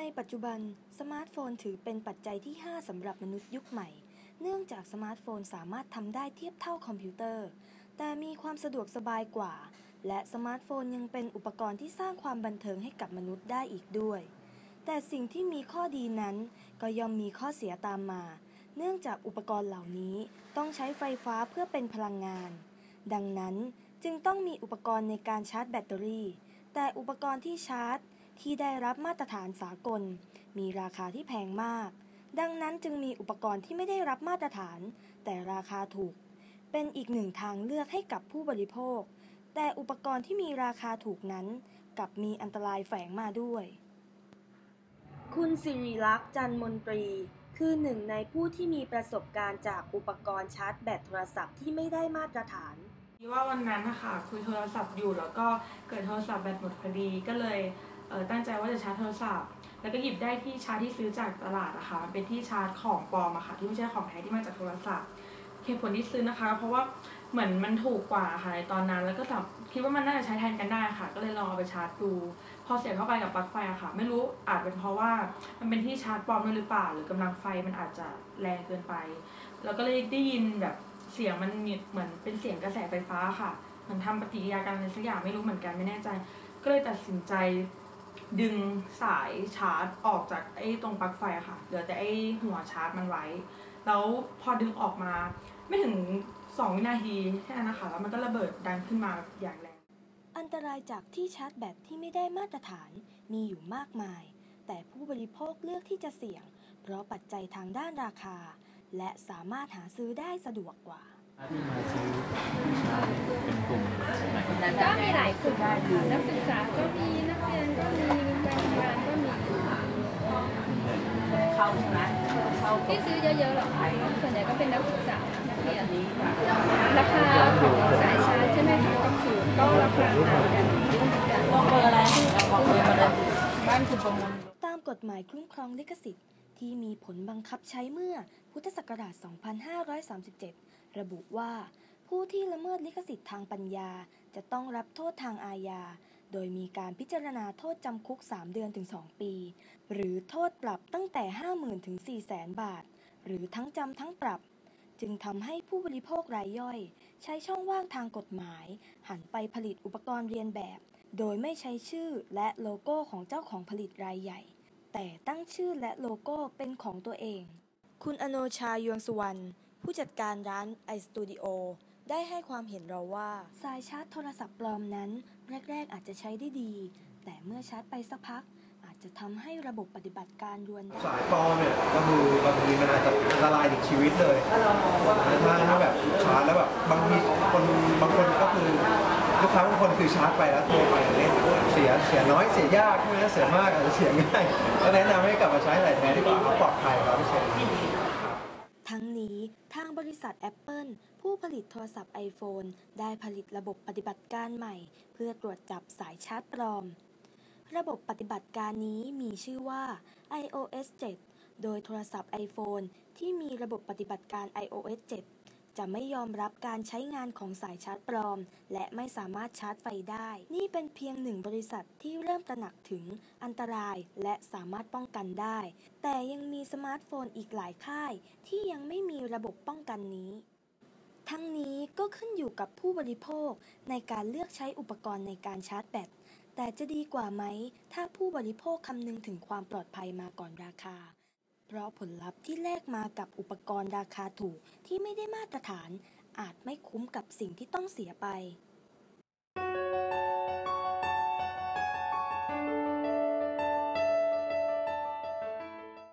ในปัจจุบัน สมาร์ทโฟนถือเป็นปัจจัยที่ 5สำหรับมนุษย์ยุคใหม่ เนื่องจากสมาร์ทโฟนสามารถทำได้เทียบเท่าคอมพิวเตอร์ แต่มีความสะดวกสบายกว่า และสมาร์ทโฟนยังเป็นอุปกรณ์ที่สร้างความบันเทิงให้กับมนุษย์ได้อีกด้วย แต่สิ่งที่มีข้อดีนั้น ก็ย่อมมีข้อเสียตามมา เนื่องจากอุปกรณ์เหล่านี้ต้องใช้ไฟฟ้าเพื่อเป็นพลังงาน ดังนั้นจึงต้องมีอุปกรณ์ในการชาร์จแบตเตอรี่ แต่อุปกรณ์ที่ชาร์จ ที่ได้รับมาตรฐานสากล มีราคาที่แพงมาก ดังนั้นจึงมีอุปกรณ์ที่ไม่ได้รับมาตรฐาน แต่ราคาถูก เป็นอีกหนึ่งทางเลือกให้กับผู้บริโภค แต่อุปกรณ์ที่มีราคาถูกนั้นกลับมีอันตรายแฝงมาด้วย คุณสิริลักษณ์จันมนตรี คือหนึ่งในผู้ที่มีประสบการณ์จากอุปกรณ์ชาร์จแบตโทรศัพท์ที่ไม่ได้มาตรฐานว่าวันนั้นนะคะคุยโทรศัพท์อยู่แล้วก็เกิดโทรศัพท์แบตหมดพอดีก็เลยเอ่อ ตั้งใจว่าจะชาร์จโทรศัพท์ แล้วก็หยิบได้ที่ชาร์จที่ซื้อจากตลาดอะคะ่ะมันเป็นที่ชาร์จของปลอมอะค่ะที่ไม่ใช่ของแท้ที่มาจากโทรศัพท์เหตุผลที่ซื้อนะคะ เพราะว่าเหมือนมันถูกกว่าค่ะในตอนนั้น แล้วก็แบบคิดว่ามันน่าจะใช้แทนกันได้ค่ะ ก็เลยลองเอาไปชาร์จดู พอเสียบเข้าไปกับปลั๊กไฟอะค่ะ ไม่รู้อาจเป็นเพราะว่ามันเป็นที่ชาร์จปลอมด้วยหรือเปล่า หรือกำลังไฟมันอาจจะแรงเกินไป แล้วก็เลยได้ยินแบบเสียงมันเหมือนเป็นเสียงกระแสไฟฟ้าค่ะเหมือนทำปฏิกิริยากันอะไรสักอย่างไม่รู้เหมือนกันไม่แน่ใจ ก็เลยตัดสินใจ ดึงสายชาร์จออกจากไอ้ตรงปลั๊กไฟอะค่ะ เหลือแต่ไอ้หัวชาร์จมันไว้ แล้วพอดึงออกมาไม่ถึงสองวินาทีแค่นั้นนะคะ แล้วมันก็ระเบิดดังขึ้นมาอย่างแรง อันตรายจากที่ชาร์จแบตที่ไม่ได้มาตรฐานมีอยู่มากมาย แต่ผู้บริโภคเลือกที่จะเสี่ยง เพราะปัจจัยทางด้านราคา และสามารถหาซื้อได้สะดวกกว่าที่มาซื้อชาเป็นกลุ่มไหน ก็มีหลายกลุ่มค่ะนักศึกษาก็มีนักเรียนก็มีแรงงานก็มี เข้าใช่ไหมเข้าที่ซื้อเยอะๆหรอกค่ะส่วนใหญ่ก็เป็นนักศึกษานักเรียนราคาของสายชาร์จใช่ไหมคะกับศูนย์ก็ราคาต่างกันเยอะเหมือนกันบอกเบอร์อะไรบอกเบอร์มาเลยบ้านคุณประมลตามกฎหมายคุ้มครองลิขสิทธิ์ที่มีผลบังคับใช้เมื่อพุทธศักราช 2537 ระบุว่า ผู้ที่ละเมิดลิขสิทธิ์ทางปัญญา จะต้องรับโทษทางอาญา โดยมีการพิจารณาโทษจำคุก 3 เดือนถึง 2 ปี หรือโทษปรับตั้งแต่ 50,000ถึง400,000 บาท หรือทั้งจำทั้งปรับ จึงทำให้ผู้บริโภครายย่อย ใช้ช่องว่างทางกฎหมาย หันไปผลิตอุปกรณ์เรียนแบบ โดยไม่ใช้ชื่อและโลโก้ของเจ้าของผลิตรายใหญ่ แต่ตั้งชื่อและโลโก้เป็นของตัวเอง คุณอโนชายวงสุวรรณผู้จัดการร้าน iStudio ได้ให้ความเห็นเราว่า สายชาร์จโทรศัพท์ปลอมนั้น แรก ๆ อาจจะใช้ได้ดี แต่เมื่อชาร์จไปสักพัก อาจจะทำให้ระบบปฏิบัติการรวนได้ สายปลอมเนี่ยก็คือบางทีมันอาจจะอันตรายถึงชีวิตเลยถ้าถ้าแบบชาร์จแล้วแบบบางทีคนบางคนก็คือลูกค้าบางคนคือชาร์จไปแล้วโทรไปเล่นเสียเสียน้อยเสียยากใช่ไหมเสียมากอาจจะเสียง่ายก็แนะนำให้กลับมาใช้สายแท้ดีกว่าเขาปลอดภัยร้อยเปอร์เซ็นต์ ทั้งนี้ทาง บริษัท Apple ผู้ผลิตโทรศัพท์ iPhone ได้ผลิตระบบปฏิบัติการใหม่ เพื่อตรวจจับสายชาร์จปลอม ระบบปฏิบัติการนี้มีชื่อว่า iOS 7 โดยโทรศัพท์ iPhone ที่มีระบบปฏิบัติการ iOS 7 จะไม่ยอมรับการใช้งานของสายชาร์จปลอม และไม่สามารถชาร์จไฟได้ นี่เป็นเพียงหนึ่งบริษัทที่เริ่มตระหนักถึงอันตรายและสามารถป้องกันได้ แต่ยังมีสมาร์ทโฟนอีกหลายค่าย ที่ยังไม่มีระบบป้องกันนี้ทั้งนี้ก็ขึ้นอยู่กับผู้บริโภคในการเลือกใช้อุปกรณ์ในการชาร์จแบต แต่จะดีกว่าไหม ถ้าผู้บริโภคคำนึงถึงความปลอดภัยมาก่อนราคา เพราะผลลัพธ์ที่แลกมากับอุปกรณ์ราคาถูกที่ไม่ได้มาตรฐานอาจไม่คุ้มกับสิ่งที่ต้องเสียไป